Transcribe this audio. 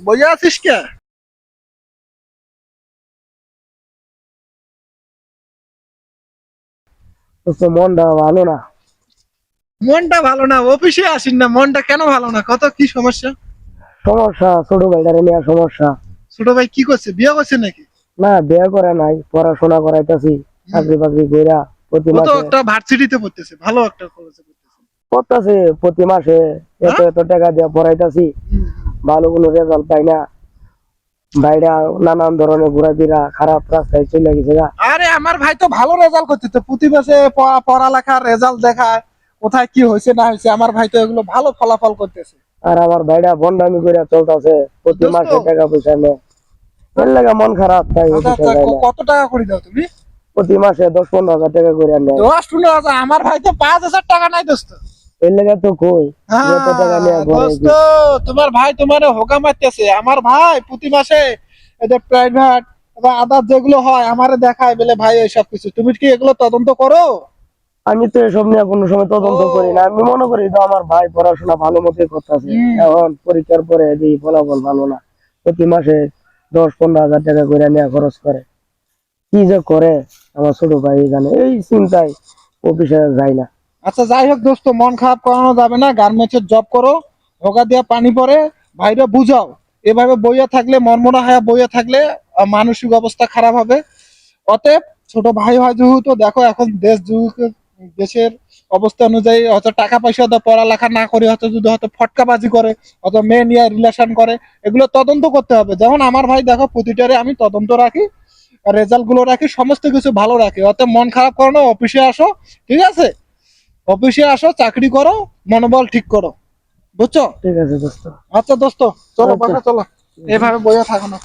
বইয়া আছিস কে? মনটা ভালো না। মনটা ভালো না অফিসে আসিস না মনটা কেন ভালো না? কত কি সমস্যা? সমস্যা ছোট ভাইটারে নিয়ে সমস্যা। ছোট ভাই কি করছে? বিয়ে করছে নাকি? না বিয়ে করে নাই পড়াশোনা করাইতেছি চাকরি বাকরি কইরা প্রতি মাসে একটা ভার্সিটিতে পড়তেছে ভালো একটা কলেজে পড়তেছে। পড়তাছে প্রতি মাসে এত হ্যাঁ? এত টাকা দিয়ে পড়াইতাছি। ভালো কোনো রেজাল্ট পাই না। বাইরে নানান ধরনের ঘোরাফেরা খারাপ রাস্তায় চলে গেছে আরে আমার ভাই তো ভালো রেজাল্ট করছে তো। প্রতি মাসে পড়ালেখার রেজাল্ট দেখায় কোথায় কি হয়েছে না হয়েছে আমার ভাই তো এগুলো ভালো ফলাফল করতেছে। আর আমার ভাইরা বন্ডামি করে চলতেছে প্রতি মাসে টাকা পয়সা এর লাগে মন খারাপ তাই আচ্ছা, না। কত টাকা করে দাও তুমি? প্রতি মাসে দশ পনেরো হাজার টাকা করে নেয়। দশ পনেরো হাজার আমার ভাই তো পাঁচ হাজার টাকা নাই দোস্ত। এর লাগে তো কই? যে টাকা নিয়ে হ্যাঁ, দোস্ত তোমার ভাই তোমার হোকা মারতেছে। আমার ভাই প্রতি মাসে প্রাইভেট বা আদার যেগুলো হয় আমারে দেখায় বলে ভাই এইসব কিছু। তুমি কি এগুলো তদন্ত করো? আমি তো এসব নিয়ে কোনো সময় তদন্ত করি না। আমি মনে করি আমার ভাই পড়াশোনা ভালো মতোই করতেছে। এখন পরীক্ষার পরে ফলাফল ভালো না প্রতি মাসে দশ পনেরো হাজার টাকা করে নেওয়া খরচ করে। কি যে করে আমার ছোট ভাই জানে। এই চিন্তায় অফিসে যায় না। আচ্ছা যাই হোক দোস্ত, মন খারাপ করানো যাবে না গার্মেন্টসের জব করো হোকা দিয়া পানি পরে ভাইরা বুঝাও। এভাবে বইয়া থাকলে মনমনা হায়া বইয়া থাকলে মানসিক অবস্থা খারাপ হবে। অতএব, ছোট ভাই হয় যেহেতু, দেখো এখন দেশ দেশের অবস্থা অনুযায়ী হয়তো টাকা পয়সা দিয়ে পড়ালেখা না করে, হয়তো যদি হয়তো ফটকাবাজি করে, হয়তো মেয়ে নিয়ে রিলেশন করে, এগুলো তদন্ত করতে হবে। যেমন আমার ভাই, দেখো, প্রতিটারে আমি তদন্ত রাখি রেজাল্টগুলো রাখি, সমস্ত কিছু ভালো রাখি। অতএব মন খারাপ করো না অফিসে আসো, ঠিক আছে? অফিসে আসো চাকরি করো মনোবল ঠিক করো। বুঝছ? ঠিক আছে দোস্ত। আচ্ছা দোস্ত চলো আচ্ছা। বাসা চলো। এভাবে বইয়া থাকো না।